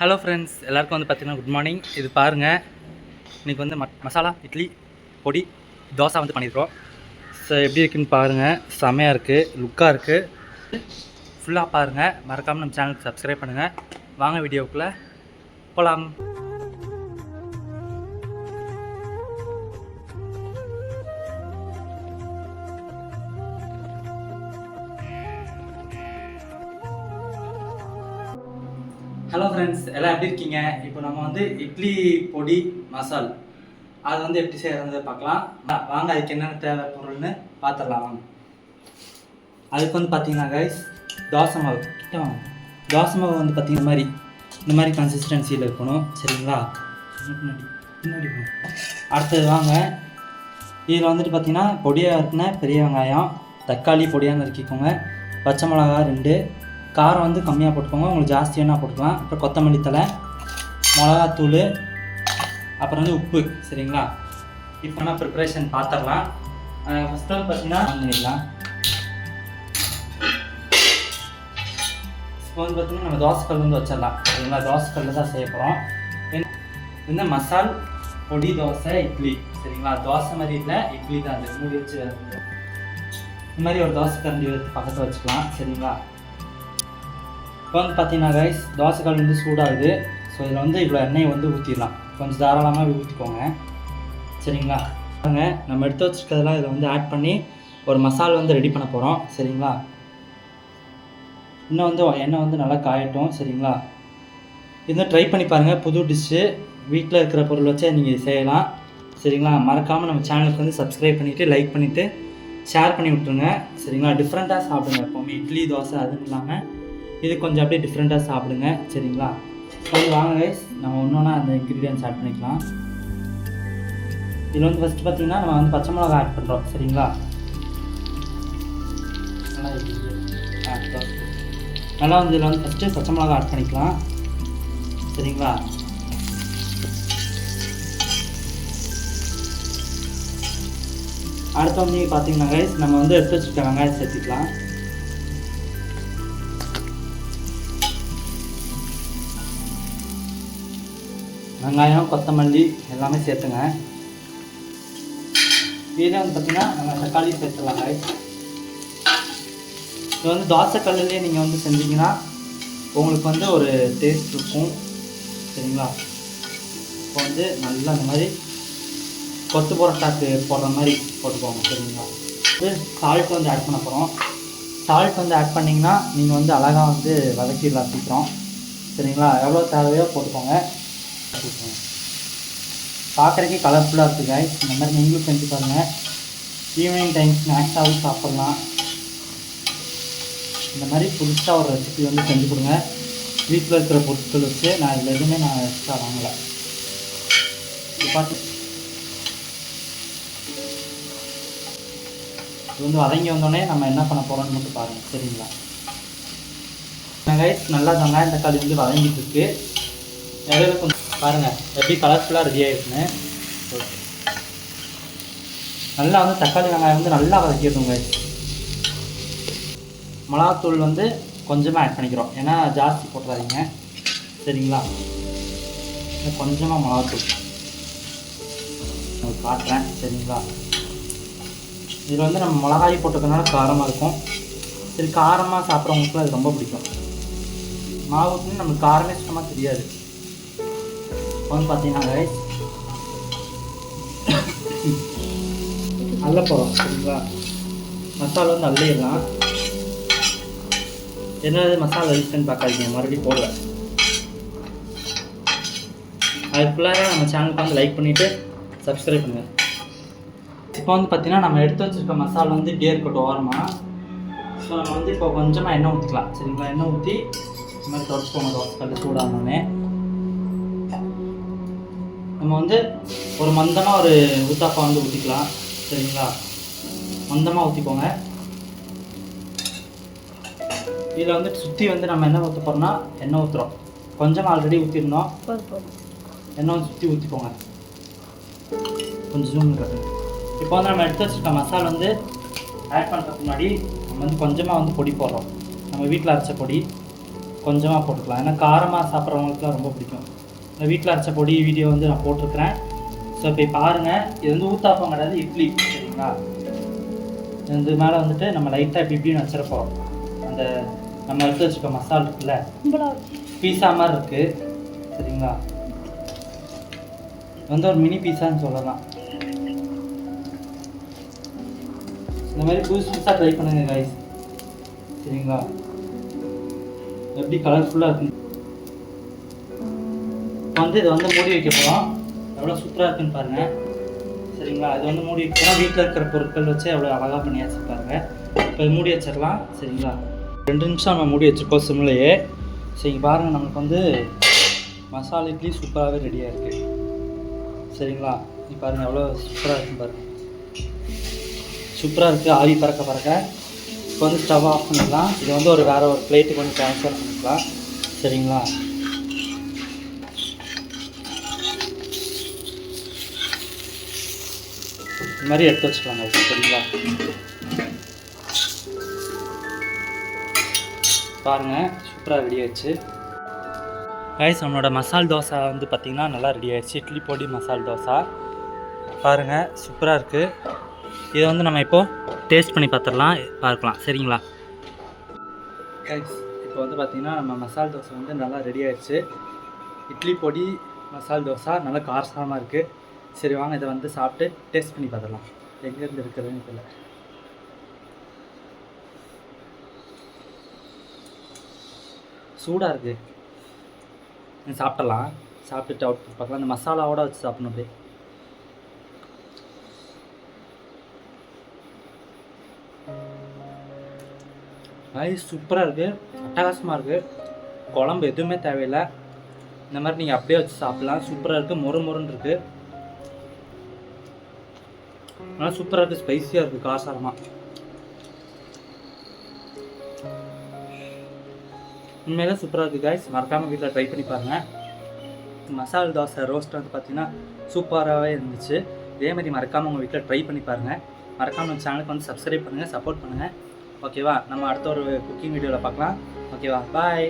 Hello friends எல்லாருக்கும் வந்து பார்த்தீங்கன்னா குட் மார்னிங் இது பாருங்கள் இன்றைக்கி வந்து மட் மசாலா இட்லி பொடி தோசை வந்து பண்ணியிருக்கோம் ஸோ எப்படி இருக்குன்னு பாருங்கள் செமையாக இருக்குது லுக்காக இருக்குது ஃபுல்லாக பாருங்கள் மறக்காமல் நம்ம சேனலுக்கு சப்ஸ்கிரைப் பண்ணுங்கள் வாங்க வீடியோக்குள்ளே போகலாம் ஹலோ ஃப்ரெண்ட்ஸ் எல்லாம் எப்படி இருக்கீங்க? இப்போ நம்ம வந்து இட்லி பொடி மசால். அது வந்து எப்படி செய்யறது பார்க்கலாம். வாங்க அதுக்கு என்னென்ன தேவை பொருள்னு பார்த்துடலாம் வாங்க. அதுக்கு வந்து பார்த்தீங்கன்னா கைஸ் தோசை மாவு. கிட்ட வாங்க. தோசை மாவு வந்து பார்த்தீங்கன்னா மாதிரி இந்த மாதிரி கன்சிஸ்டன்சியில் இருக்கணும் சரிங்களா? பின்னாடி பின்னாடி அடுத்தது வாங்க. இதில் வந்துட்டு பார்த்தீங்கன்னா பொடியாக இருக்குன்னா பெரிய வெங்காயம் தக்காளி பொடியாக நறுக்கிக்கோங்க. பச்சை மிளகா ரெண்டு காரம் வந்து கம்மியாக போட்டுக்கோங்க. உங்களுக்கு ஜாஸ்தி வேணால் போட்டுக்கலாம். அப்புறம் கொத்தமல்லி தழை மிளகாத்தூள் அப்புறம் வந்து உப்பு சரிங்களா? இப்போ நான் ப்ரிப்ரேஷன் பார்த்துடலாம் ஃபஸ்ட்டு வந்து பார்த்தீங்கன்னா பண்ணிடலாம் இப்போ வந்து பார்த்தீங்கன்னா நம்ம தோசைக்கல் வந்து வச்சிடலாம். சரிங்களா? தோசைக்கல்ல தான் செய்ய போகிறோம் இந்த மசால் பொடி தோசை இட்லி சரிங்களா? தோசை மாதிரி இல்லை இட்லி தான். அது மூடி வச்சு இந்த மாதிரி ஒரு தோசை கரண்டி பக்கத்தில் வச்சுக்கலாம். சரிங்களா? இப்போ வந்து பார்த்தீங்கன்னா கைஸ் தோசைக்கால் வந்து சூடாகுது. ஸோ இதில் வந்து இவ்வளோ எண்ணெயை வந்து ஊற்றிடலாம் கொஞ்சம் தாராளமாக ஊற்றிக்கோங்க சரிங்களா? பாருங்க நம்ம எடுத்து வச்சுருக்கிறதெல்லாம் இதில் வந்து ஆட் பண்ணி ஒரு மசால் வந்து ரெடி பண்ண போகிறோம் சரிங்களா? இன்னும் வந்து எண்ணெய் வந்து நல்லா காயட்டும். சரிங்களா? இன்னும் ட்ரை பண்ணி பாருங்கள் புது டிஷ்ஷு வீட்டில் இருக்கிற பொருள் வச்சே நீங்கள் செய்யலாம். சரிங்களா? மறக்காமல் நம்ம சேனலுக்கு வந்து சப்ஸ்கிரைப் பண்ணிவிட்டு லைக் பண்ணிவிட்டு ஷேர் பண்ணி விட்ருங்க சரிங்களா? டிஃப்ரெண்ட்டாக சாப்பிடுங்க. எப்போவுமே இட்லி தோசை அதுவும் இல்லாமல் இது கொஞ்சம் அப்படியே டிஃப்ரெண்ட்டாக சாப்பிடுங்க. சரிங்களா? சரி வாங்க கைஸ் நம்ம ஒன்று ஒன்றா அந்த இன்க்ரீடியன்ஸ் ஆட் பண்ணிக்கலாம். இதில் வந்து ஃபஸ்ட்டு பார்த்தீங்கன்னா நம்ம வந்து பச்சை மிளகா ஆட் பண்ணுறோம் சரிங்களா? நல்லா நல்லா வந்து இதில் வந்து ஃபஸ்ட்டு பச்சை மிளகா ஆட் பண்ணிக்கலாம். சரிங்களா? அடுத்து வந்து பார்த்தீங்கன்னா கைஸ் நம்ம வந்து எடுத்து வச்சுருக்க வெங்காயம் சேர்த்துக்கலாம். வெங்காயம் கொத்தமல்லி எல்லாமே சேர்த்துங்க. இதே வந்து பார்த்தீங்கன்னா நம்ம தக்காளி சேர்த்துலாம் இது வந்து தோசை கல்லுலேயே நீங்கள் வந்து செஞ்சீங்கன்னா உங்களுக்கு வந்து ஒரு டேஸ்ட் இருக்கும். சரிங்களா? இப்போ வந்து நல்லா அந்த மாதிரி கொத்து பரோட்டாக்கு போடுற மாதிரி போட்டுக்கோங்க சரிங்களா? இது சால்ட் வந்து ஆட் பண்ண போகிறோம் சால்ட் வந்து ஆட் பண்ணிங்கன்னா நீங்கள் வந்து அழகாக வந்து வதக்கிடலாம் சீக்கிரம். சரிங்களா? எவ்வளோ தேவையோ போட்டுக்கோங்க. பார்க்குறக்கே கலர்ஃபுல்லாக இருக்குது காய்ஸ் இந்த மாதிரி நீங்களும் செஞ்சு பாருங்கள் ஈவினிங் டைம் ஸ்நாக்ஸாகவும் சாப்பிட்லாம். இந்த மாதிரி புதுசாக ஒரு ரெசிபி வந்து செஞ்சு கொடுங்க. வீட்டில் இருக்கிற பொருட்கள் வச்சு நான் இதில் எதுவுமே நான் எக்ஸ்ட்ரா வாங்கலை. இது பார்த்து இது வந்து வதங்கி வந்தோடனே நம்ம என்ன பண்ண போகிறோம்னு மட்டும் பாருங்கள் சரிங்களா? கைஸ் நல்லா வெங்காயம் தக்காளி வந்து வதங்கிட்டு இருக்கு. இடையில கொஞ்சம் பாருங்கள் எப்படி கலர்ஃபுல்லாக ரெடி ஆகிருக்குன்னு நல்லா வந்து தக்காளி வெங்காயம் வந்து நல்லா வதக்கிடுங்க. மிளகாத்தூள் வந்து கொஞ்சமாக ஆட் பண்ணிக்கிறோம். ஏன்னா ஜாஸ்தி போட்டுறாதீங்க. சரிங்களா? கொஞ்சமாக மிளகாத்தூள். உங்களுக்கு காட்டுறேன். சரிங்களா? இதில் வந்து நம்ம மிளகாய் போட்டுக்கிறதுனால காரமாக இருக்கும். சரி காரமாக சாப்பிட்றவங்களுக்குலாம் அது ரொம்ப பிடிக்கும். மாவுக்குன்னு நமக்கு காரமே சுத்தமாக தெரியாது. வந்து பார்த்தீங்கன்னா ரைஸ் அள்ள போகிறோம் சரிங்களா மசாலா வந்து அள்ளிடலாம் என்னது மசாலா அடிச்சுன்னு பார்க்காதீங்க மறுபடியும் போடல அதுக்குள்ளார நம்ம சேனலுக்கு வந்து லைக் பண்ணிவிட்டு சப்ஸ்கிரைப் பண்ணுங்கள் இப்போ வந்து பார்த்தீங்கன்னா நம்ம எடுத்து வச்சிருக்க மசாலா வந்து இப்படியே இருக்கட்டும் ஓரமாக ஸோ நம்ம வந்து இப்போ கொஞ்சமாக எண்ணெய் ஊற்றிக்கலாம் சரிங்களா எண்ணெய் ஊற்றி இந்த மாதிரி தொடச்சிக்கோங்க தோசை கல் சூடாகணுன்னே நம்ம வந்து ஒரு மந்தமாக ஒரு ஊத்தாப்பா வந்து ஊற்றிக்கலாம் சரிங்களா? மந்தமாக ஊற்றிக்கோங்க இதில் வந்து சுற்றி வந்து நம்ம என்ன ஊற்ற போகிறோம்னா எண்ணெய் ஊற்றுறோம் கொஞ்சமாக ஆல்ரெடி ஊற்றிருந்தோம் எண்ணெய் வந்து சுற்றி ஊற்றிக்கோங்க கொஞ்சம் ஜூம் காட்டுங்க. இப்போ வந்து நம்ம எடுத்து வச்சிருக்க மசாலா வந்து ஆட் பண்ணுறதுக்கு முன்னாடி நம்ம வந்து கொஞ்சமாக வந்து பொடி போடுறோம். நம்ம வீட்டில் அரைச்ச பொடி கொஞ்சமாக போட்டுக்கலாம். ஏன்னா காரமாக சாப்பிட்றவங்களுக்குலாம் ரொம்ப பிடிக்கும். வீட்டில் அரைச்ச பொடி வீடியோ வந்து நான் போட்டிருக்கிறேன். ஸோ இப்போ பாருங்கள் இது வந்து ஊத்தாப்பம் கிடையாது இட்லி சரிங்களா? இது மேலே வந்துட்டு நம்ம லைட்டாக இப்படி இப்படின்னு வச்சிருப்போம். அந்த நம்ம எடுத்து வச்சுக்க மசால் இருக்குல்ல? பீஸா மாதிரி இருக்குது சரிங்களா? வந்து ஒரு மினி பீஸான்னு சொல்லலாம். இந்த மாதிரி புதுசு புதுசாக ட்ரை பண்ணுங்க கைஸ் சரிங்களா? எப்படி கலர்ஃபுல்லாக இருக்கு இப்போ வந்து இதை வந்து மூடி வைக்க போகிறோம் எவ்வளோ சூப்பராக இருக்குன்னு பாருங்கள் சரிங்களா? இது வந்து மூடி வைக்கிறோம். வீட்டில் இருக்கிற பொருட்கள் வச்சு எவ்வளோ அழகாக பண்ணி வச்சுருப்பாங்க இப்போ இது மூடி வச்சிடலாம். சரிங்களா? ரெண்டு நிமிஷம் நம்ம மூடி வச்சுருக்கோம் சிம்லையே. சரி பாருங்கள் நமக்கு வந்து மசாலா இட்லி சூப்பராகவே ரெடியாக இருக்குது சரிங்களா? நீ பாருங்கள் எவ்வளோ சூப்பராக இருக்குன்னு பாருங்கள் சூப்பராக இருக்குது ஆவி பறக்க பறக்க. இப்போ வந்து ஸ்டவ் ஆஃப் பண்ணிடலாம். இதை வந்து ஒரு வேறு ஒரு பிளேட்டுக்கு வந்து ட்ரான்ஸ்ஃபர் பண்ணிக்கலாம். சரிங்களா? இந்த மாதிரி எடுத்து வச்சுக்கலாங்க சரிங்களா பாருங்கள் சூப்பராக ரெடி ஆயிடுச்சு. கைஸ் நம்மளோட மசால் தோசை வந்து பார்த்திங்கன்னா நல்லா ரெடி ஆயிடுச்சு. இட்லி பொடி மசால் தோசை. பாருங்கள் சூப்பராக இருக்குது இதை வந்து நம்ம இப்போது டேஸ்ட் பண்ணி பார்த்துடலாம் பார்க்கலாம். சரிங்களா? கைஸ் இப்போ வந்து பார்த்திங்கன்னா நம்ம மசால் தோசை வந்து நல்லா ரெடி ஆயிடுச்சு. இட்லி பொடி மசால் தோசை நல்லா காரசாரமாக இருக்குது சரி வாங்க இதை வந்து சாப்பிட்டு டேஸ்ட் பண்ணி பார்த்துடலாம். எங்கேருந்து இருக்குதுன்னு தெரியல. சூடாக இருக்குது சாப்பிடலாம். சாப்பிட்டுட்டு அவுட் பார்க்கலாம். இந்த மசாலாவோட வச்சு சாப்பிடணும் அப்படியே. ரைஸ் சூப்பராக இருக்குது அட்டகாசமாக இருக்குது குழம்பு எதுவுமே தேவையில்லை. இந்த மாதிரி நீங்கள் அப்படியே வச்சு சாப்பிட்லாம். சூப்பராக இருக்குது மொறு மொறுன்னு இருக்குது நல்லா சூப்பராக இருக்குது ஸ்பைஸியாக இருக்குது காசாரமாக உண்மையிலே சூப்பராக இருக்குது காய்ஸ் மறக்காமல் வீட்டில் ட்ரை பண்ணி பாருங்கள் மசால் தோசை ரோஸ்ட் வந்து பார்த்தீங்கன்னா சூப்பராகவே இருந்துச்சு. இதே மாதிரி மறக்காமல் உங்கள் வீட்டில் ட்ரை பண்ணி பாருங்கள் மறக்காமல் நம்ம சேனலுக்கு வந்து சப்ஸ்கிரைப் பண்ணுங்கள் சப்போர்ட் பண்ணுங்கள் ஓகேவா நம்ம அடுத்த ஒரு குக்கிங் வீடியோவில் பார்க்கலாம். ஓகேவா பாய்